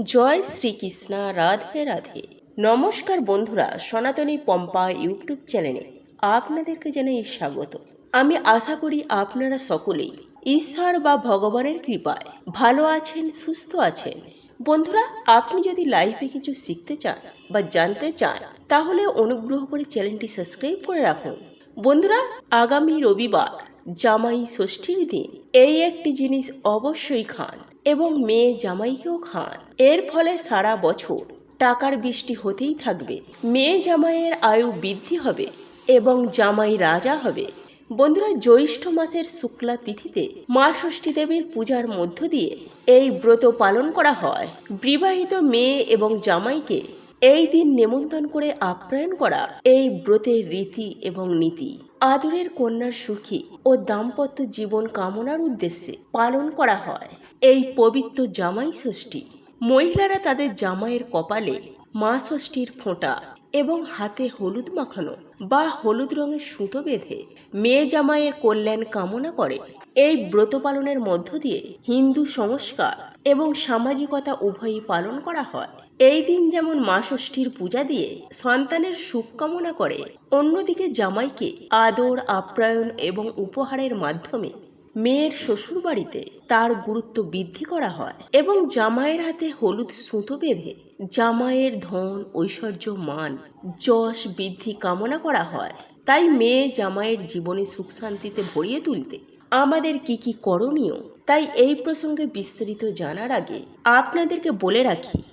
জয় শ্রীকৃষ্ণ, রাধে রাধে। নমস্কার বন্ধুরা, সনাতনী পম্পা ইউটিউব চ্যানেলে আপনাদেরকে জানাই স্বাগত। আমি আশা করি আপনারা সকলেই ঈশ্বর বা ভগবানের কৃপায় ভালো আছেন, সুস্থ আছেন। বন্ধুরা, আপনি যদি লাইফে কিছু শিখতে চান বা জানতে চান, তাহলে অনুগ্রহ করে চ্যানেলটি সাবস্ক্রাইব করে রাখুন। বন্ধুরা, আগামী রবিবার জামাই ষষ্ঠীর দিন। এই একটি জিনিস অবশ্যই খান এবং মেয়ে জামাইকেও খান। এর ফলে সারা বছর টাকার বৃষ্টি হতেই থাকবে। মেয়ে জামাইয়ের আয়ু বৃদ্ধি হবে এবং জামাই রাজা হবে। বন্ধুরা, জ্যৈষ্ঠ মাসের শুক্লা তিথিতে মা ষষ্ঠী দেবীর পূজার মধ্য দিয়ে এই ব্রত পালন করা হয়। বিবাহিত মেয়ে এবং জামাইকে এই দিন নেমন্তন্ন করে আপ্যায়ন করা এই ব্রতের রীতি এবং নীতি। আদরের কন্যার সুখী ও দাম্পত্য জীবন কামনার উদ্দেশ্যে পালন করা হয়। এই পবিত্র জামাই ষষ্ঠী। মহিলারা তাদের জামাইয়ের কপালে মা ষষ্ঠীর ফোঁটা এবং হাতে হলুদ মাখানো বা হলুদ রঙের সুতো বেঁধে মেয়ে জামাইয়ের কল্যাণ কামনা করে। এই ব্রত পালনের মধ্য দিয়ে হিন্দু সংস্কার এবং সামাজিকতা উভয়ই পালন করা হয়। এই দিন যেমন মা ষষ্ঠীর পূজা দিয়ে সন্তানের সুখ কামনা করে, অন্যদিকে জামাইকে আদর, আপ্যায়ন এবং উপহারের মাধ্যমে মেয়ের শ্বশুর বাড়িতে তার গুরুত্ব বৃদ্ধি করা হয় এবং জামাইয়ের হাতে হলুদ সুতো বেঁধে জামাইয়ের ধন, ঐশ্বর্য, মান, যশ বৃদ্ধি কামনা করা হয়। তাই মেয়ে জামাইয়ের জীবনে সুখ শান্তিতে ভরিয়ে তুলতে আমাদের কি কি করণীয়, তাই এই প্রসঙ্গে বিস্তারিত জানার আগে আপনাদেরকে বলে রাখি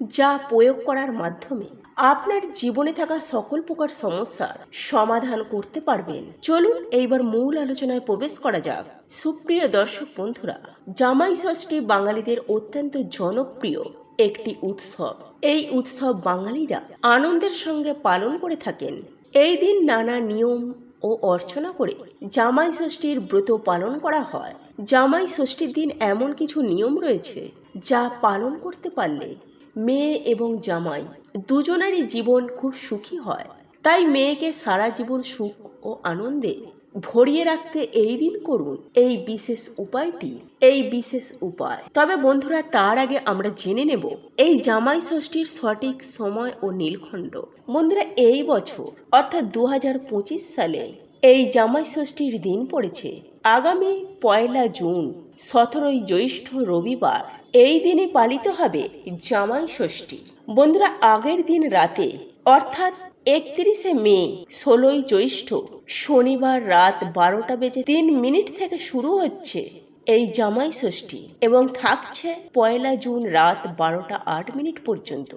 যা প্রয়োগ করার মাধ্যমে আপনার জীবনে থাকা সকল প্রকার সমস্যার সমাধান করতে পারবেন। চলুন এইবার মূল আলোচনায় প্রবেশ করা যাক। সুপ্রিয় দর্শক বন্ধুরা, জামাই ষষ্ঠী বাঙালিদের অত্যন্ত জনপ্রিয় একটি উৎসব। এই উৎসব বাঙালিরা আনন্দের সঙ্গে পালন করে থাকেন। এই দিন নানা নিয়ম ও অর্চনা করে জামাই ষষ্ঠীর ব্রত পালন করা হয়। জামাই ষষ্ঠীর দিন এমন কিছু নিয়ম রয়েছে যা পালন করতে পারলে মেয়ে এবং জামাই, দুজনেরই জীবন খুব সুখী হয়। তাই মেয়েকে সারা জীবন সুখ ও আনন্দে ভরিয়ে রাখতে এই দিন করুন এই বিশেষ উপায়টি, এই বিশেষ উপায়। তবে বন্ধুরা, তার আগে আমরা জেনে নেব এই জামাই ষষ্ঠীর সঠিক সময় ও নীলখণ্ড। বন্ধুরা, এই বছর, অর্থাৎ দু হাজার পঁচিশ সালে এই জামাই ষষ্ঠীর দিন পড়েছে। আগামী পয়লা জুন, সতেরোই জ্যৈষ্ঠ রবিবার। এই দিনে পালিত হবে জামাই ষষ্ঠী। বন্ধুরা, আগের দিন রাতে, অর্থাৎ একত্রিশে মে, ষোলোই জ্যৈষ্ঠ, শনিবার রাত বারোটা বেজে তিন মিনিট থেকে শুরু হচ্ছে এই জামাই ষষ্ঠী এবং থাকছে পয়লা জুন রাত বারোটা আট মিনিট পর্যন্ত।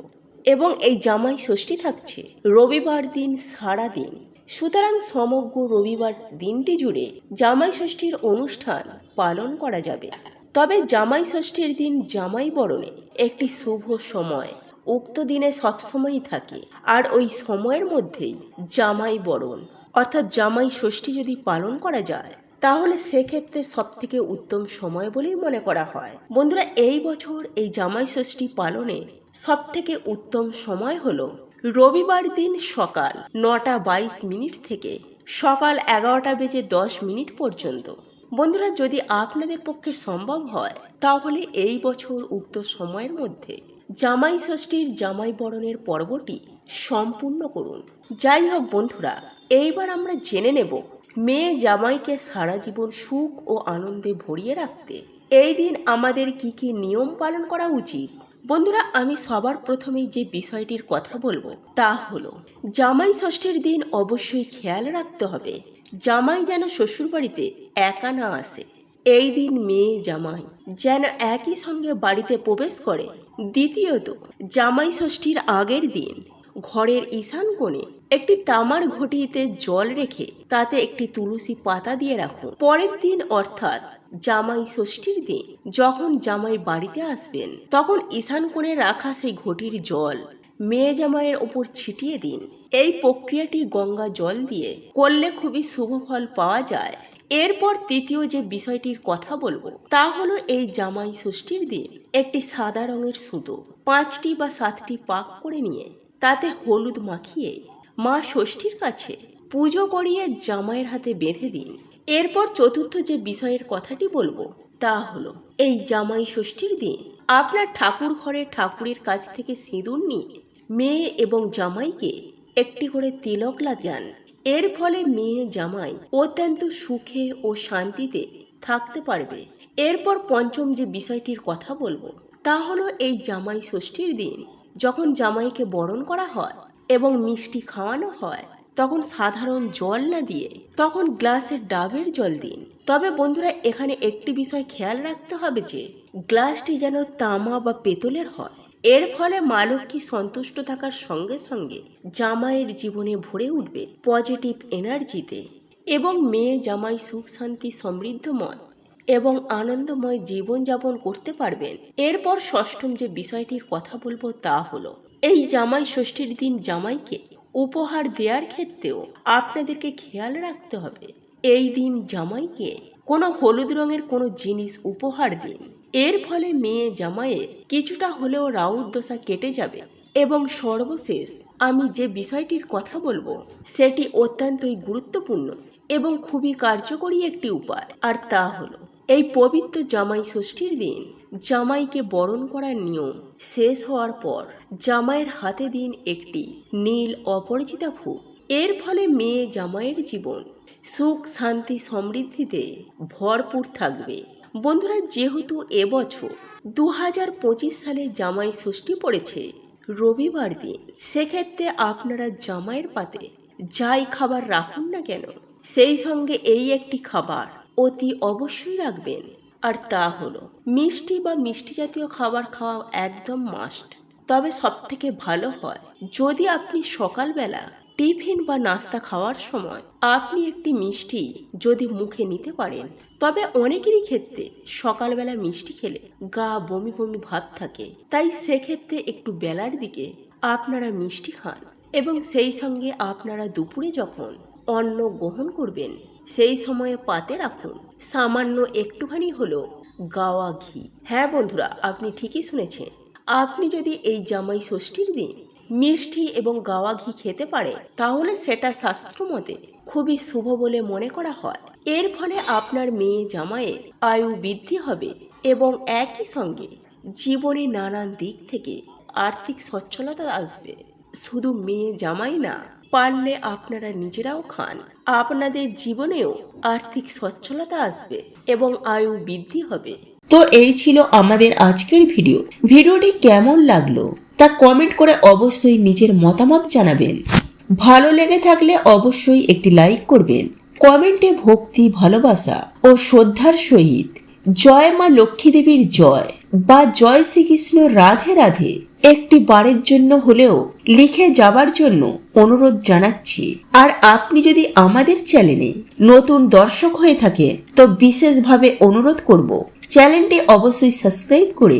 এবং এই জামাই ষষ্ঠী থাকছে রবিবার দিন সারা দিন। সুতরাং সমগ্র রবিবার দিনটি জুড়ে জামাই ষষ্ঠীর অনুষ্ঠান পালন করা যাবে। তবে জামাই ষষ্ঠীর দিন জামাই বরণে একটি শুভ সময়। উক্ত দিনে সবসময়ই থাকে। আর ওই সময়ের মধ্যেই জামাই বরণ। অর্থাৎ জামাই ষষ্ঠী যদি পালন করা যায়, তাহলে সেক্ষেত্রে সব থেকে উত্তম সময় বলেই মনে করা হয়। বন্ধুরা, এই বছর এই জামাই ষষ্ঠী পালনে সব থেকে উত্তম সময় হলো রবিবার দিন সকাল নটা বাইশ মিনিট থেকে সকাল এগারোটা বেজে দশ মিনিট পর্যন্ত। বন্ধুরা, যদি আপনাদের পক্ষে সম্ভব হয়, তাহলে এই বছর উক্ত সময়ের মধ্যে জামাই ষষ্ঠীর জামাই বরণের পর্বটি সম্পূর্ণ করুন। যাই হোক বন্ধুরা, এইবার আমরা জেনে নেব মেয়ে জামাইকে সারা জীবন সুখ ও আনন্দে ভরিয়ে রাখতে এই দিন আমাদের কি কি নিয়ম পালন করা উচিত? বন্ধুরা, আমি সবার প্রথমেই যে বিষয়টির কথা বলব তা হলো, জামাই ষষ্ঠীর দিন অবশ্যই খেয়াল রাখতে হবে। জামাই যেন শ্বশুরবাড়িতে একা না আসে। এই দিন মেয়ে জামাই যেন একই সঙ্গে বাড়িতে প্রবেশ করে। দ্বিতীয়ত, জামাই ষষ্ঠীর আগের দিন ঘরের ঈশান কোণে একটি তামার ঘটিতে জল রেখে তাতে একটি তুলসী পাতা দিয়ে রাখুন। পরের দিন অর্থাৎ জামাই ষষ্ঠীর দিন যখন জামাই বাড়িতে আসবেন, তখন ঈশান কোণে রাখা সেই ঘটির জল মেয়ে জামাইয়ের ওপর ছিটিয়ে দিন। এই প্রক্রিয়াটি গঙ্গা জল দিয়ে করলে খুবই শুভ ফল পাওয়া যায়। এরপর তৃতীয় যে বিষয়টির কথা বলব, তা হলো এই জামাই ষষ্ঠীর দিন। একটি সাদা রঙের সুতো পাঁচটি বা সাতটি পাক করে নিয়ে তাতে হলুদ মাখিয়ে মা ষষ্ঠীর কাছে পুজো করিয়ে জামাইয়ের হাতে বেঁধে দিন। এরপর চতুর্থ যে বিষয়ের কথাটি বলব, তা হলো এই জামাই ষষ্ঠীর দিন। আপনার ঠাকুর ঘরে ঠাকুরের কাছ থেকে সিঁদুর নিয়ে মেয়ে এবং জামাইকে একটি করে তিলক লাগান এর ফলে মেয়ে জামাই অত্যন্ত সুখে ও শান্তিতে থাকতে পারবে। এরপর পঞ্চম যে বিষয়টির কথা বলব, তা হলো এই জামাই ষষ্ঠীর দিন, যখন জামাইকে বরণ করা হয় এবং মিষ্টি খাওয়ানো হয়, তখন সাধারণ জল না দিয়ে, তখন গ্লাসের ডাবের জল দিন। তবে বন্ধুরা, এখানে একটি বিষয় খেয়াল রাখতে হবে যে, গ্লাসটি যেন তামা বা পেতলের হয়। এর ফলে মা লক্ষ্মী সন্তুষ্ট থাকার সঙ্গে সঙ্গে জামাইয়ের জীবনে ভরে উঠবে পজিটিভ এনার্জিতে এবং মেয়ে জামাই সুখ, শান্তি সমৃদ্ধময় এবং আনন্দময় জীবনযাপন করতে পারবেন। এরপর ষষ্ঠম যে বিষয়টির কথা বলব তা হলো, এই জামাই ষষ্ঠীর দিন জামাইকে উপহার দেওয়ার ক্ষেত্রেও আপনাদেরকে খেয়াল রাখতে হবে। এই দিন জামাইকে কোনো হলুদ রঙের কোনো জিনিস উপহার দিন। এর ফলে মেয়ে জামাইয়ের কিছুটা হলেও রাউর দশা কেটে যাবে এবং সর্বশেষ আমি যে বিষয়টির কথা বলব, সেটি অত্যন্তই গুরুত্বপূর্ণ এবং খুবই কার্যকরী একটি উপায়। আর তা হলো, এই পবিত্র জামাই ষষ্ঠীর দিন জামাইকে বরণ করার নিয়ম শেষ হওয়ার পর জামাইয়ের হাতে দিন একটি নীল অপরিচিতা ফুল। এর ফলে মেয়ে জামাইয়ের জীবন সুখ, শান্তি, সমৃদ্ধিতে ভরপুর থাকবে। বন্ধুরা, যেহেতু এবছর দু হাজার পঁচিশ সালে জামাই ষষ্ঠী পড়েছে, রবিবার দিন। সেক্ষেত্রে আপনারা জামাইয়ের পাতে যাই খাবার রাখুন না কেন, সেই সঙ্গে এই একটি খাবার অতি অবশ্যই রাখবেন। আর তা হলো, মিষ্টি বা মিষ্টি জাতীয় খাবার খাওয়া একদম মাস্ট তবে সব থেকে ভালো হয়, যদি আপনি সকালবেলা টিফিন বা নাস্তা খাওয়ার সময় আপনি একটি মিষ্টি যদি মুখে নিতে পারেন, তবে অনেকেরই ক্ষেত্রে সকালবেলা মিষ্টি খেলে গা বমি বমি ভাব থাকে। তাই সেক্ষেত্রে একটু বেলার দিকে আপনারা মিষ্টি খান এবং সেই সঙ্গে আপনারা দুপুরে যখন অন্ন গ্রহণ করবেন, সেই সময়ে পাতে রাখুন। সামান্য একটুখানি হলো গাওয়া ঘি। হ্যাঁ বন্ধুরা, আপনি ঠিকই শুনেছেন। আপনি যদি এই জামাই ষষ্ঠীর দিন মিষ্টি এবং গাওয়া ঘি খেতে পারে, তাহলে সেটা শাস্ত্রমতে খুবই শুভ বলে মনে করা হয়। এর ফলে আপনার মেয়ে জামাইয়ের আয়ু বৃদ্ধি হবে এবং একই সঙ্গে জীবনে নানান দিক থেকে আর্থিক সচ্ছলতা আসবে। শুধু মেয়ে জামাই না, পারলে আপনারা নিজেরাও খান। আপনাদের জীবনেও আর্থিক সচ্ছলতা আসবে এবং আয়ু বৃদ্ধি হবে। তো এই ছিল আমাদের আজকের ভিডিও। ভিডিওটি কেমন লাগল? তা কমেন্ট করে অবশ্যই নিজের মতামত জানাবেন। ভালো লেগে থাকলে অবশ্যই একটি লাইক করবেন। কমেন্টে ভক্তি, ভালোবাসা ও শ্রদ্ধার সহিত জয় মা লক্ষ্মী দেবীর জয় বা জয় শ্রীকৃষ্ণ রাধে রাধে একটি বারের জন্য হলেও লিখে যাবার জন্য অনুরোধ জানাচ্ছি। আর আপনি যদি আমাদের চ্যানেলে নতুন দর্শক হয়ে থাকেন, তো বিশেষভাবে অনুরোধ করব চ্যানেলটি অবশ্যই সাবস্ক্রাইব করে